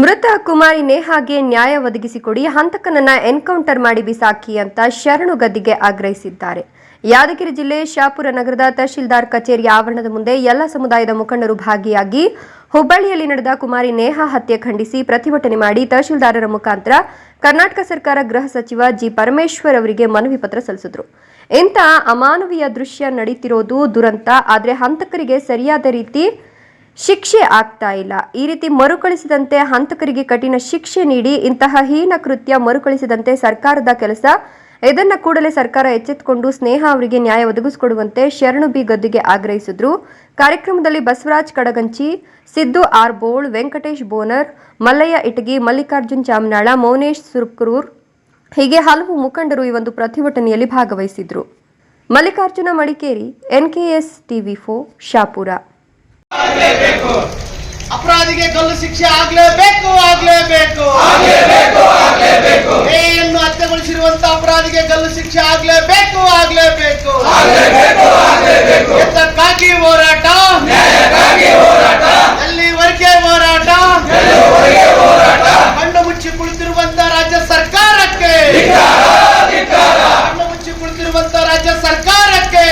ಮೃತ ಕುಮಾರಿ ನೇಹಾಗೆ ನ್ಯಾಯ ಒದಗಿಸಿಕೊಡಿ ಹಂತಕನನ್ನ ಎನ್ಕೌಂಟರ್ ಮಾಡಿ ಬಿಸಾಕಿ ಅಂತ ಶರಣು ಗದ್ದಿಗೆ ಆಗ್ರಹಿಸಿದ್ದಾರೆ. ಯಾದಗಿರಿ ಜಿಲ್ಲೆ ಶಾಪುರ ನಗರದ ತಹಶೀಲ್ದಾರ್ ಕಚೇರಿ ಆವರಣದ ಮುಂದೆ ಎಲ್ಲ ಸಮುದಾಯದ ಮುಖಂಡರು ಭಾಗಿಯಾಗಿ ಹುಬ್ಬಳ್ಳಿಯಲ್ಲಿ ನಡೆದ ಕುಮಾರಿ ನೇಹಾ ಹತ್ಯೆ ಖಂಡಿಸಿ ಪ್ರತಿಭಟನೆ ಮಾಡಿ ತಹಶೀಲ್ದಾರರ ಮುಖಾಂತರ ಕರ್ನಾಟಕ ಸರ್ಕಾರ ಗೃಹ ಸಚಿವ ಜಿ ಪರಮೇಶ್ವರ್ ಅವರಿಗೆ ಮನವಿ ಪತ್ರ ಸಲ್ಲಿಸಿದ್ರು. ಇಂಥ ಅಮಾನವೀಯ ದೃಶ್ಯ ನಡೀತಿರೋದು ದುರಂತ, ಆದರೆ ಹಂತಕರಿಗೆ ಸರಿಯಾದ ರೀತಿ ಶಿಕ್ಷೆ ಆಗ್ತಾ ಇಲ್ಲ. ಈ ರೀತಿ ಮರುಕಳಿಸಿದಂತೆ ಹಂತಕರಿಗೆ ಕಠಿಣ ಶಿಕ್ಷೆ ನೀಡಿ ಇಂತಹ ಹೀನ ಕೃತ್ಯ ಮರುಕಳಿಸಿದಂತೆ ಸರ್ಕಾರದ ಕೆಲಸ. ಇದನ್ನ ಕೂಡಲೇ ಸರ್ಕಾರ ಎಚ್ಚೆತ್ತುಕೊಂಡು ಸ್ನೇಹ ಅವರಿಗೆ ನ್ಯಾಯ ಒದಗಿಸಿಕೊಡುವಂತೆ ಶರಣು ಬಿ ಗದ್ದುಗೆ ಆಗ್ರಹಿಸಿದ್ರು. ಕಾರ್ಯಕ್ರಮದಲ್ಲಿ ಬಸವರಾಜ್ ಕಡಗಂಚಿ, ಸಿದ್ದು ಆರ್ ಬೋಳ್, ವೆಂಕಟೇಶ್ ಬೋನರ್, ಮಲ್ಲಯ್ಯ ಇಟಗಿ, ಮಲ್ಲಿಕಾರ್ಜುನ್ ಚಾಮನಾಳ, ಮೌನೇಶ್ ಸುರ್ಕರೂರ್ ಹೀಗೆ ಹಲವು ಮುಖಂಡರು ಈ ಒಂದು ಪ್ರತಿಭಟನೆಯಲ್ಲಿ ಭಾಗವಹಿಸಿದ್ರು. ಮಲ್ಲಿಕಾರ್ಜುನ ಮಡಿಕೇರಿ, ಎನ್ಕೆಎಸ್ ಟಿವಿ ಫೋ ಶಾಪುರ. ಅಪರಾಧಿಗೆ ಕಲ್ಲು ಶಿಕ್ಷೆ ಆಗ್ಲೇಬೇಕು ಆಗ್ಲೇಬೇಕು. ಏನು ಹತ್ಯೆಗೊಳಿಸಿರುವಂತಹ ಅಪರಾಧಿಗೆ ಕಲ್ಲು ಶಿಕ್ಷೆ ಆಗ್ಲೇಬೇಕು ಆಗ್ಲೇಬೇಕು. ಎತ್ತಕ್ಕಾಗಿ ಹೋರಾಟ. ಎಲ್ಲಿವರೆಗೆ ಹೋರಾಟ. ಕಣ್ಣು ಮುಚ್ಚಿ ಕುಳಿತಿರುವಂತ ರಾಜ್ಯ ಸರ್ಕಾರಕ್ಕೆ. ಕಣ್ಣು ಮುಚ್ಚಿ ಕುಳಿತಿರುವಂತ ರಾಜ್ಯ ಸರ್ಕಾರಕ್ಕೆ.